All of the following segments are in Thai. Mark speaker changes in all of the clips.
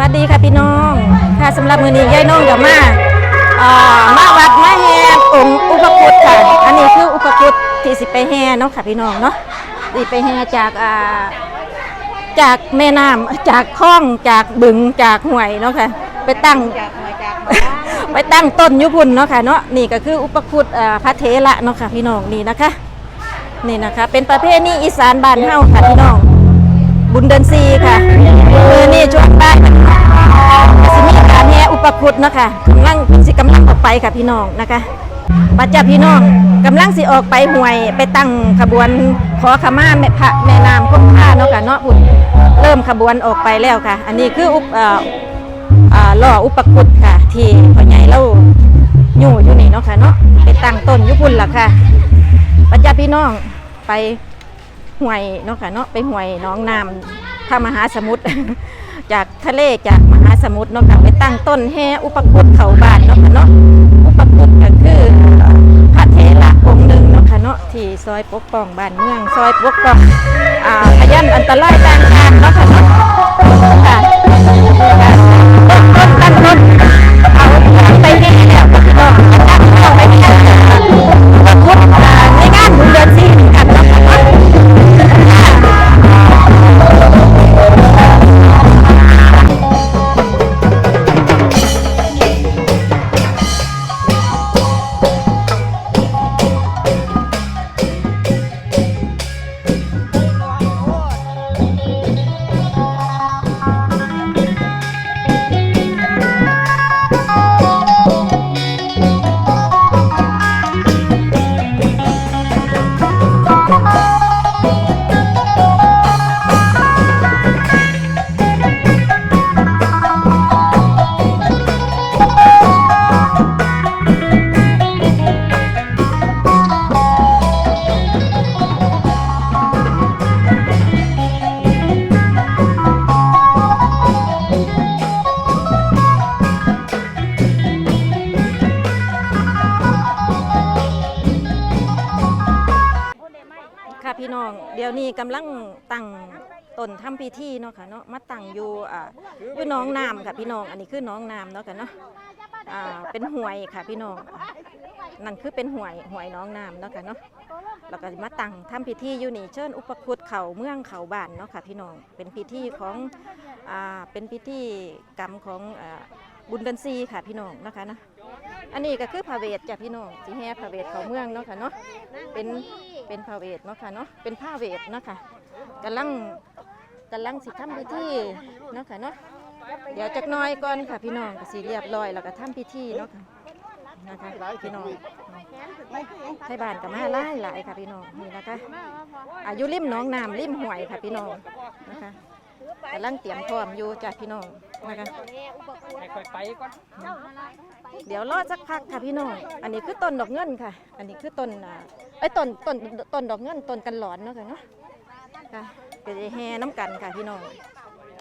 Speaker 1: วัสดีค่ะพี่น้อง ค่ะสำหรับมือนี้ยายน้องกับมาอ่อมาวัดมาแห่องค์อุปคุตค่ะ อันนี้คืออุปคุตที่สิไปแห่เนาะค่ะพี่น้องเนาะสิไปแห่จากอ่าจากแม่น้ำจากคลองจากบึงจากห้วยเนาะค่ะ ไปตั้งไปตั้งต้นยุพุนเนาะค่ะเนาะนี่ก็คืออุปคุตอ่าพระเถระเนาะค่ะพี่น้องนี่นะคะนี่นะคะ เป็นประเพณีอีสานบ้านเฮาค่ะพี่น้อง บุญเดือนซีค่ะมือนี่ช่วงบ้านสิมีการแห่อุปคุตนะค่ะกำลังสิกำลังออกไปค่ะพี่น้องนะคะปัจจัยพี่น้องกำลังสิออกไปห่วยไปตั้งขบวนขอขมาแม่พระแม่น้ำคงคาเนาะค่ะเนาะบุญเริ่มขบวนออกไปแล้วค่ะ อันนี้คืออุปเอ่ออ่าล่ออุปคุตค่ะ ที่พ่อใหญ่เราอยู่อยู่นี่เนาะค่ะเนาะไปตั้งต้นยุพุ่นล่ะค่ะปัจจัยพี่น้องไป ห่วยเนาะค่ะเนาะไปห่วยน้องน้ำท่ามหาสมุทรจากทะเลจากมหาสมุทรเนาะค่ะไปตั้งต้นแห่อุปคุตเขาบานเนาะค่ะเนาะอุปคุตก็คือพระเถระองค์หนึ่งเนาะค่ะเนาะที่ซอยปกป้องบ้านเมือง ซอยปกป้องอ่าพยันอันตรายต่างๆเนาะค่ะเนาะค่ะต้นตั้งต้น ดี๋ยวนี้กำลังตั้งตนทำพิธีเนาะค่ะเนาะมาตั้งอยู่อ่าอยู่น้องน้ำค่ะพี่น้อง อันนี้คือน้องน้ำเนาะค่ะเนาะอ่าเป็นห่วยค่ะพี่น้องนั่นคือเป็นห่วยห่วยน้องน้ำเนาะค่ะเนาะแล้วก็มาตั้งทำพิธีอยู่นี่เชิญอุปคุตเขาเมืองเขาบ้านเนาะค่ะพี่น้องเป็นพิธีของอ่าเป็นพิธีกรรมของอ่า บุญเดันซีค่ะพี่น้องนะคะนะอันนี้ก็คือพระเวทจ้ะพี่น้องสิแห่พระเวทเขาเมืองเนาะค่ะเนาะเป็นเป็นพระเวทเนาะค่ะเนาะเป็นผ้าเวทเนาะค่ะกำลังกำลังสิทำพิธีเนาะค่ะเนาะเดี๋ยวจักน้อยก่อนค่ะพี่น้องก็สิเรียบร้อยแล้วก็ทำพิธีเนาะค่ะนะคะพี่น้องไทยบ้านกับมาหลายหลายค่ะพี่น้องนี่นะคะอายุริมน้องน้ำริมห่วยค่ะพี่น้องนะคะ กำลังเตรียมพร้อมอยู่จ้ะพี่น้องนะคะ
Speaker 2: ให้ค่อยไปก่อน
Speaker 1: เดี๋ยวรอสักพักค่ะพี่น้อง อันนี้คือต้นดอกเงินค่ะ อันนี้คือต้นอ่าไอ้ยต้นต้นต้นดอกเงินต้นกันหลอนเนาะค่ะเนาะค่ะก็จะแห่น้ำกันค่ะพี่น้อง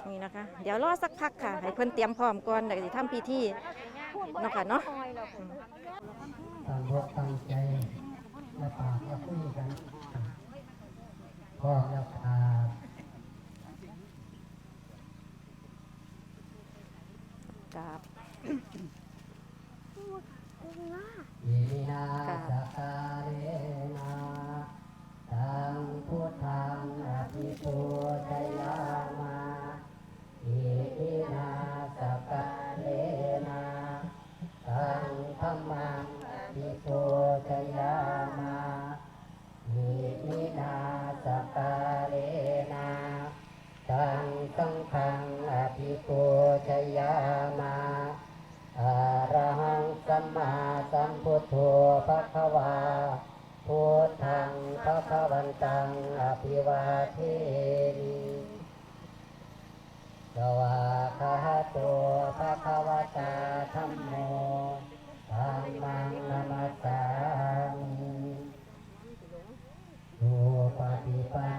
Speaker 1: นี่นะคะ เดี๋ยวรอสักพักค่ะ ให้เพิ่นเตรียมพร้อมก่อนเดี๋ยวจะทำพิธีเนาะค่ะเนาะอืม
Speaker 3: ต่างอกต่างใจและปากและคุยกันพ่อแล้วขา ด
Speaker 1: กับ
Speaker 3: อินาสการเรนาตังพุทธังอภิปูชยามาอินาสการเรนาตังธรรมังอภิปูชยามาอินาสการเรนาตังสังฆังอภิปู มมาสัมพุทโธภะคะวาพุทธังภะคะวันตังอภิวาเทมิสวาคาโตภะคะวตาธัมโมธัมมังนามัสสามิโยปฏิปัน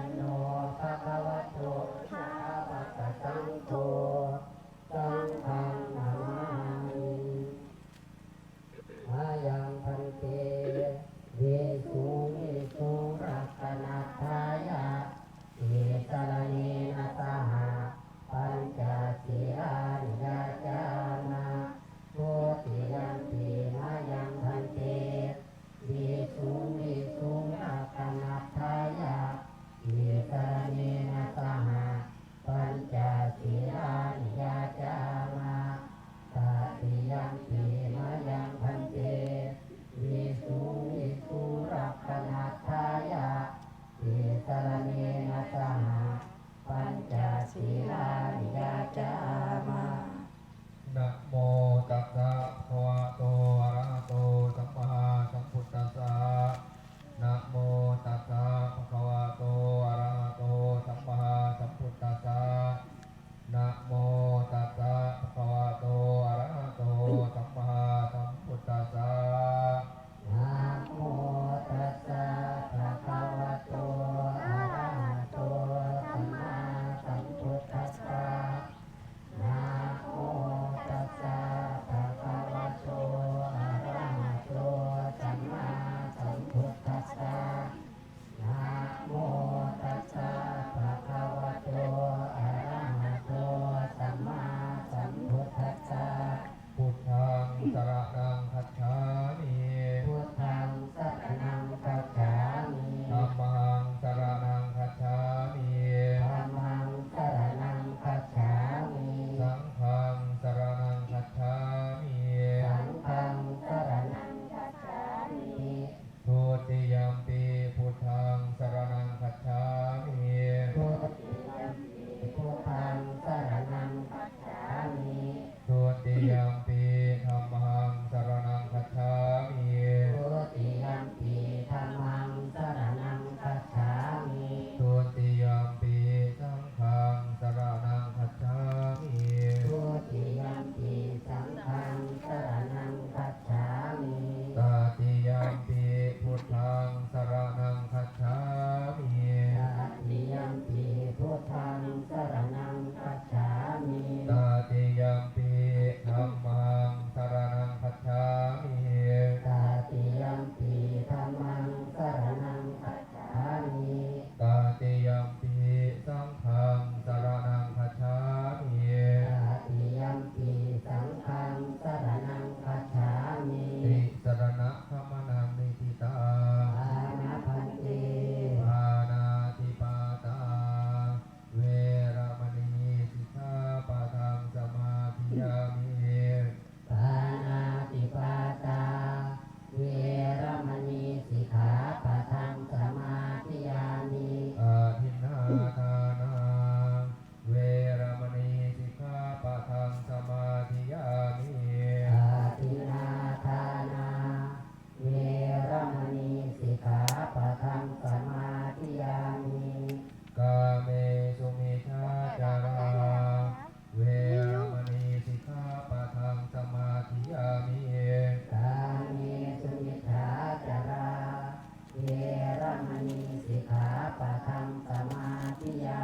Speaker 3: ปะ
Speaker 4: ทังสมาธิยา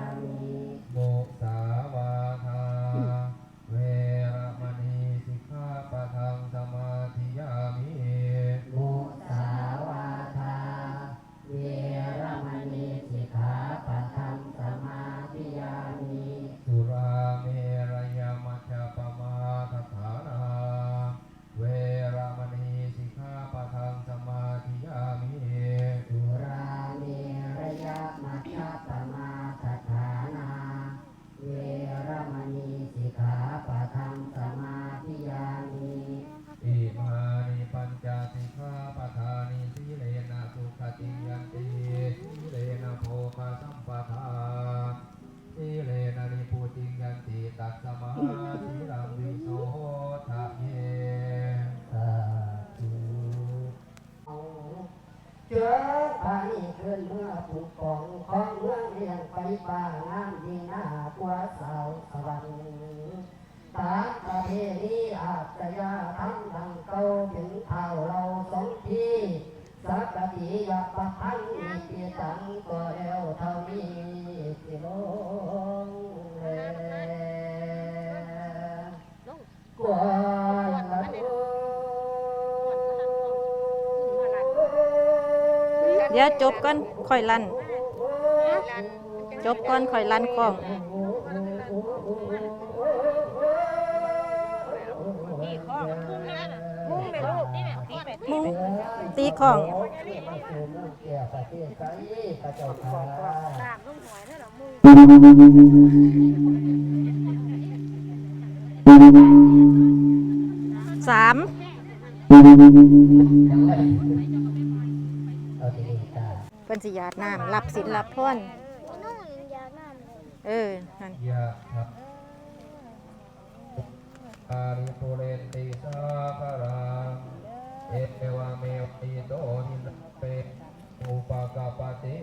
Speaker 4: มิ นเมื่อ
Speaker 3: ผูกของของเมืองเรียงไปป่างามยิ่งหน้ากว่าสาวสวรรค์ตามประเทนีอาจยา ยว
Speaker 1: จบก่อนค่อยลั่น จบก่อนค่อยลั่นกล้อง
Speaker 5: มุ่งไปลูกนี่แหละที่ไป
Speaker 1: มุงตีของ
Speaker 5: ตามลุงหวยนั่นหละมุ่ง
Speaker 1: สาม เพิ่นสิหยาดน้ำรับศีลรับพร
Speaker 5: นุ่งยาหน้าเลย
Speaker 1: เออนั่น
Speaker 4: ยะทะอาริปุเรนติสาคารังเอวเมวติโตทินเปอุปกปปติ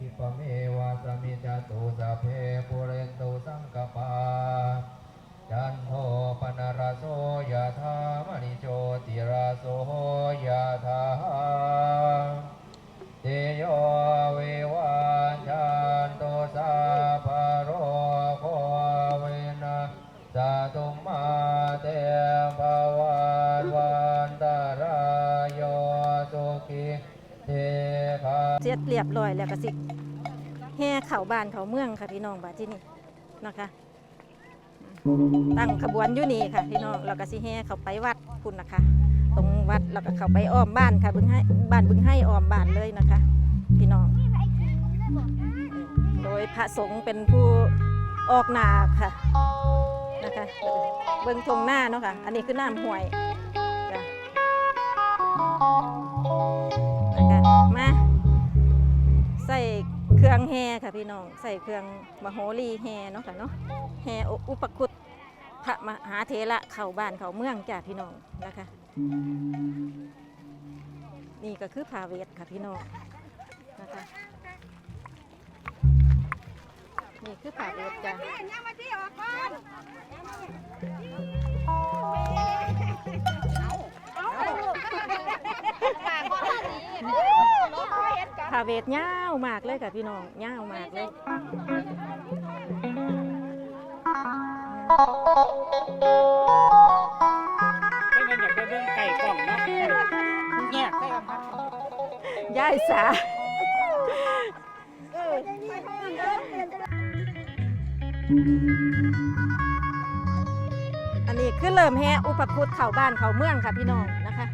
Speaker 4: อิปะเมวะสมิจตุสัพเพปุเรนตุสังกปา จันโทปนรโสยะธามณิโชติราโสยะธาเตโยวิวันจันโตสาภโรโควินาสาตุมาเตภวันวันตารายโยสุขิเทคา
Speaker 1: เสร็จเรียบร้อยแล้วก็สิแห่เข้าบ้านเขาเมืองค่ะพี่น้องบาที่นี่นะคะ ตั้งขบวนอยู่นี่ค่ะพี่น้องแล้วก็สิแห่เขาไปวัดพุ่นะคะ ตรงวัดแล้วก็เขาไปอ้อมบ้านค่ะบึงให้บ้านบึงให้อ้อมบ้านเลยนะคะ พี่น้อง โดยพระสงฆ์เป็นผู้ออกนาค่ะนะคะเบิ่งทงหน้าเนาะค่ะ อันนี้คือน้ำห้วยนะคะมาใส่เครื่องแห่ค่ะพี่น้อง ใส่เครื่องมโหรีแห่เนาะค่ะเนาะแห่อุปคุต พระมหาเถระเข้าบ้านเข้าเมืองจ้ะพี่น้องนะคะ นี่ก็คือพาเวทค่ะพี่น้องนะคะนี่คือผาเวทจ้ะ
Speaker 5: ยังมาที่ออกก่อน
Speaker 1: ผาเวทยาวมากเลยค่ะพี่น้องยาวมากเลย
Speaker 2: ไม่เป็นอยากไปเบิ่องไก่กล่องเนาะแยกได้ครับ
Speaker 1: ย่ายสา อันนี้คือเริ่มแห่อุปคุตเข้าบ้านเข้าเมืองค่ะพี่น้องนะคะ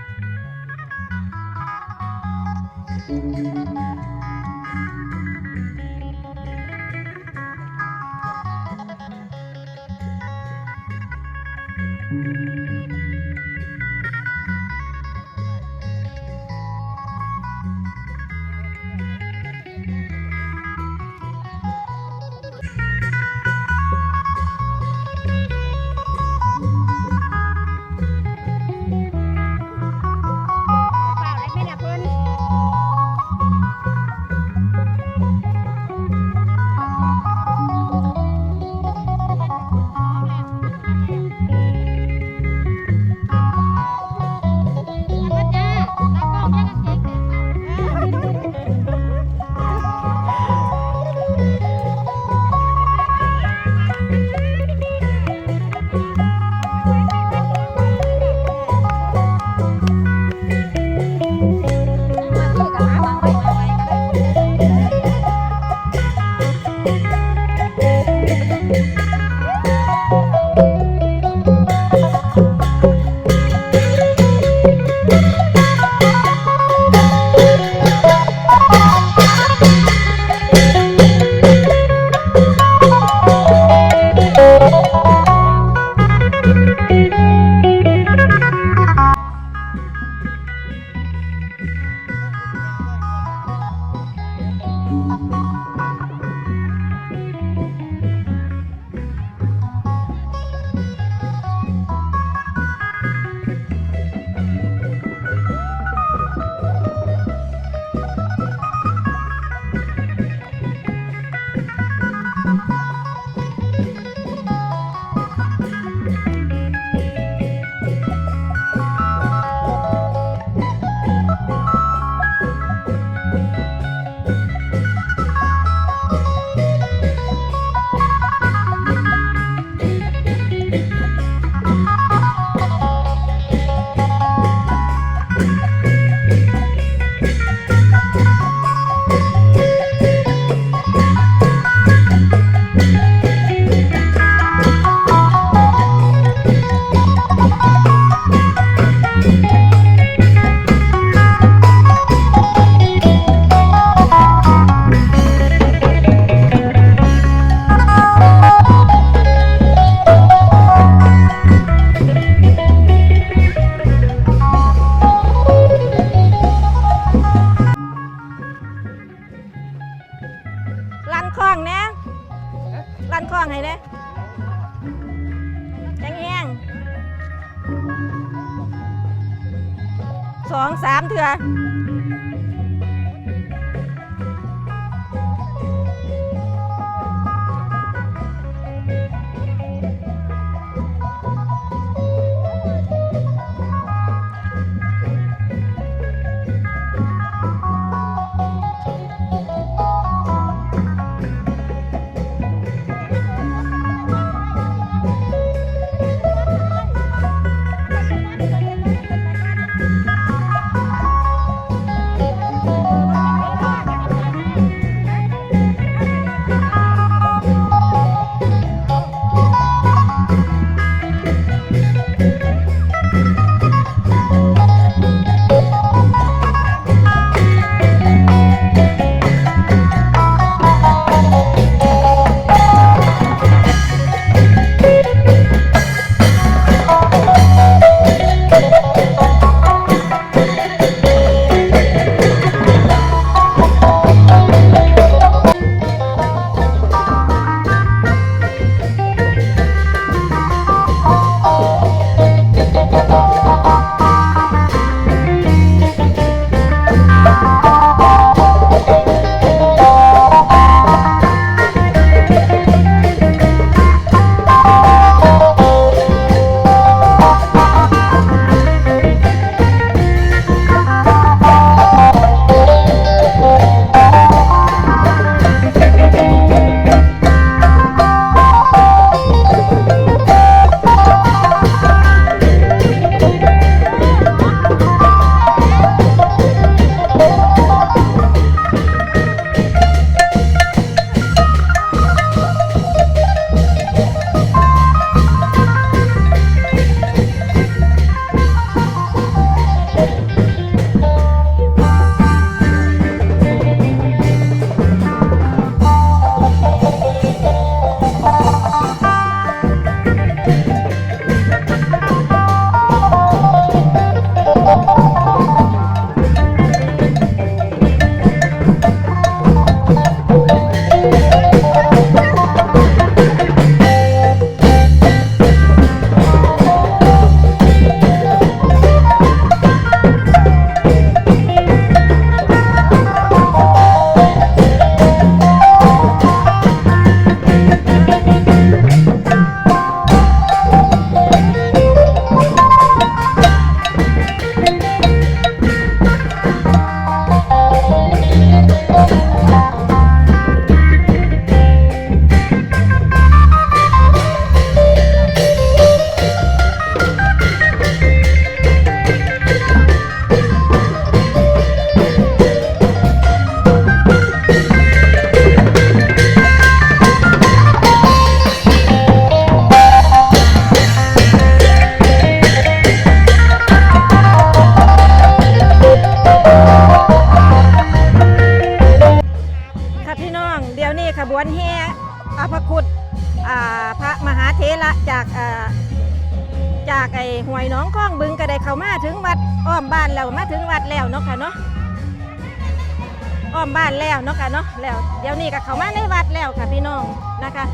Speaker 5: ม
Speaker 1: บ้านแล้วเนาะค่ะเนาะแล้วเดี๋ยวนี้ก็เข้ามาในวัดแล้วค่ะพี่น้องนะคะ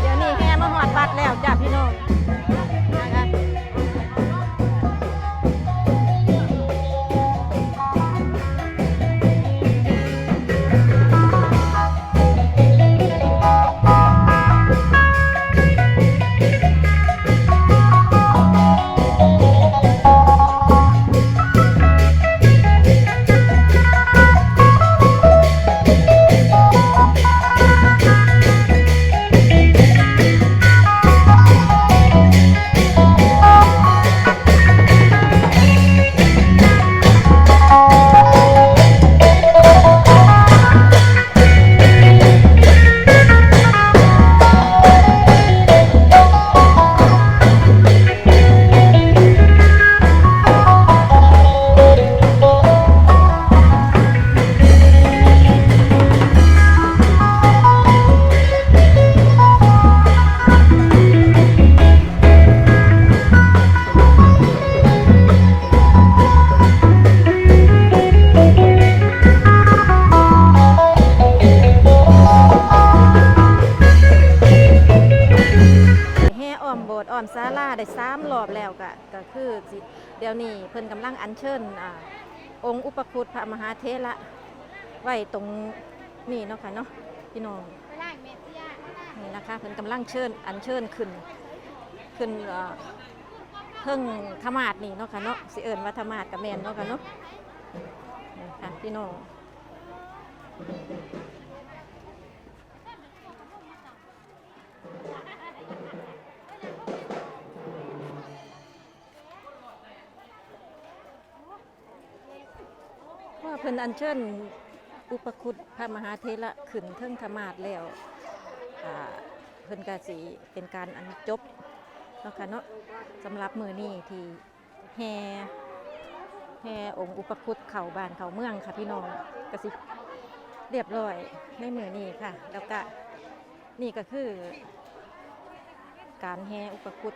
Speaker 1: เดี๋ยวนี้แห่มาหอดวัดแล้วจ้ะพี่น้อง อองค์อุปคุตพระมหาเทระไว้ตรงนี่เนาะค่ะเนาะพี่น้องนี่นะคะเพิ่นกำลังเชิญอันเชิญขึ้นขึ้นเพิ่งธรรมาสนี่เนาะค่ะเนาะสิเอิญว่าธรรมาสกับแมนเนาะค่ะเนาะค่ะพี่น้อง พิ่นอัญเชิญอุปคุตพระมหาเทระขึ้นเทิงธรรมาสแล้วอ่าเพิ่นกาสีเป็นการอันจบเนาะค่ะเนาะสำหรับมือนี้ที่แห่แห่องค์อุปคุตเข่าบ้านเข่าเมืองค่ะพี่น้องกสิเรียบร้อยในมือนี้ค่ะ แล้วก็นี่ก็คือ การแห่อุปคุต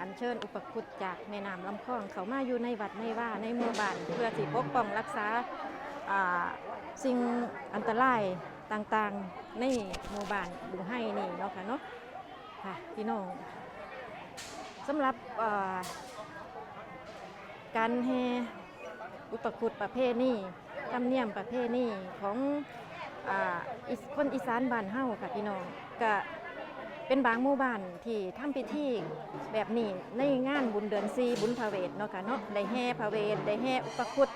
Speaker 1: อัญเชิญอุปคุตจากแม่น้ำลำคลองเขามาอยู่ในวัดในว่าในหมู่บ้านเพื่อสิปกป้องรักษาสิ่งอันตรายต่างๆในหมู่บ้านดูให้นี่เนาะค่ะเนาะค่ะพี่น้องสำหรับการแห่อุปคุตประเภทนี้ธรรมเนียมประเภทนี้ของอิสคนอีสานบ้านเฮาค่ะพี่น้องก็ เป็นบางหมู่บ้านที่ทำพิธีแบบนี้ในงานบุญเดือนซีบุญพระเวทเนาะค่ะเนาะได้แห่พระเวทได้แห่อุปคุต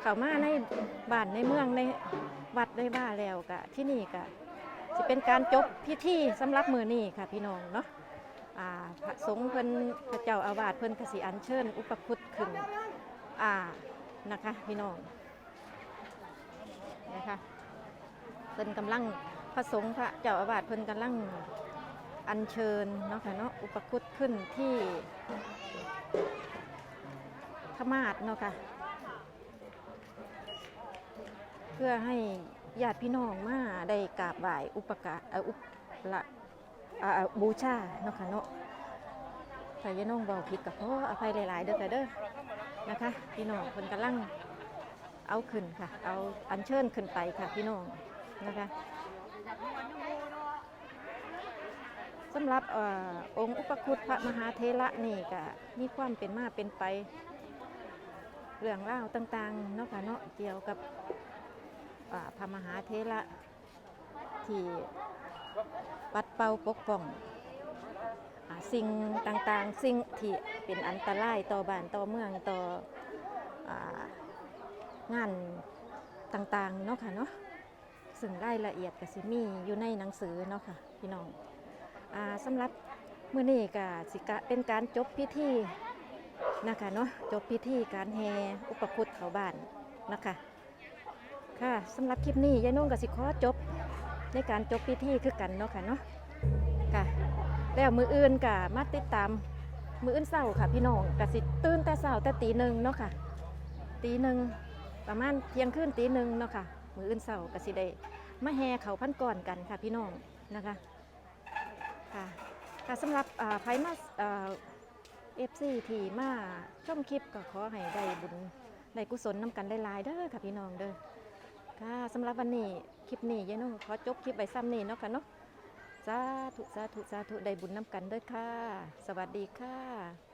Speaker 1: เข้ามาในบ้านในเมืองในวัดได้บ้าแล้วกะที่นี่กะจะเป็นการจบพิธีสำหรับมือนี้ค่ะพี่น้องเนาะพระสงฆ์เพิ่นพระเจ้าอาวาสเพิ่นกสิอัญเชิญ อุปคุตขึ้นอ่านะคะพี่น้องนะคะเพิ่นกำลังพระสงฆ์พระเจ้าอาวาสเพิ่นกำลัง อัญเชิญเนาะค่ะเนาะอุปคุตขึ้นที่ธรรมาสเนาะค่ะ เพื่อให้ญาติพี่น้องมาได้กราบไหว้อุปกะอุปละบูชาเนาะค่ะเนาะถ้ายายน้องบอกผิดกับพ่ออภัยหลาย ๆ เด้อค่ะเด้อนะคะ พี่น้องคนกำลังเอาขึ้นค่ะ เอาอัญเชิญขึ้นไปค่ะพี่น้องนะคะ สำหรับอองค์อุปคุตพระมหาเทระนี่ก็มีความเป็นมาเป็นไปเรื่องเล่าต่างๆเนาะค่ะเนาะเกี่ยวกับพระมหาเทระที่ปัดเป่าปกป้องอสิ่งต่างๆ สิ่งที่เป็นอันตรายต่อบ้านต่อเมืองต่ออางานต่างๆเนาะค่ะเนาะซึ่งรายละเอียดก็สิมีอยู่ในหนังสือเนาะค่ะพี่น้อง สำหรับมื้อนี้ก็สิกะเป็นการจบพิธีนะคะเนาะจบพิธีการแห่อุปคุตเขาบ้านนะคะค่ะสำหรับคลิปนี้ยายนุ่งกับสิขอจบในการจบพิธีคือกันเนาะค่ะเนาะค่ะแล้วมืออื่นกะมาติดตามมืออื่นเศร้าค่ะ พี่น้องกะสิตื่นแต่เศร้าแต่ตีหนึ่งเนาะค่ะตีหนึ่งประมาณเที่ยงคืนตีหนึ่งเนาะค่ะมืออื่นเศร้ากะสิได้มาแห่เขาพันก่อนกันค่ะพี่น้องนะคะ ค่ะค่ะสำหรับไพมาเอฟซีที่มาชมคลิปก็ขอให้ได้บุญได้กุศลนำกันได้ลายเด้อค่ะพี่น้องเด้อค่ะสำหรับวันนี้คลิปนี้ยายนุ่งขอจบคลิปไว้ซ้ำนี้เนาะค่ะเนาะสาธุสาธุสาธุได้บุญน้ำกันเด้อค่ะ สวัสดีค่ะ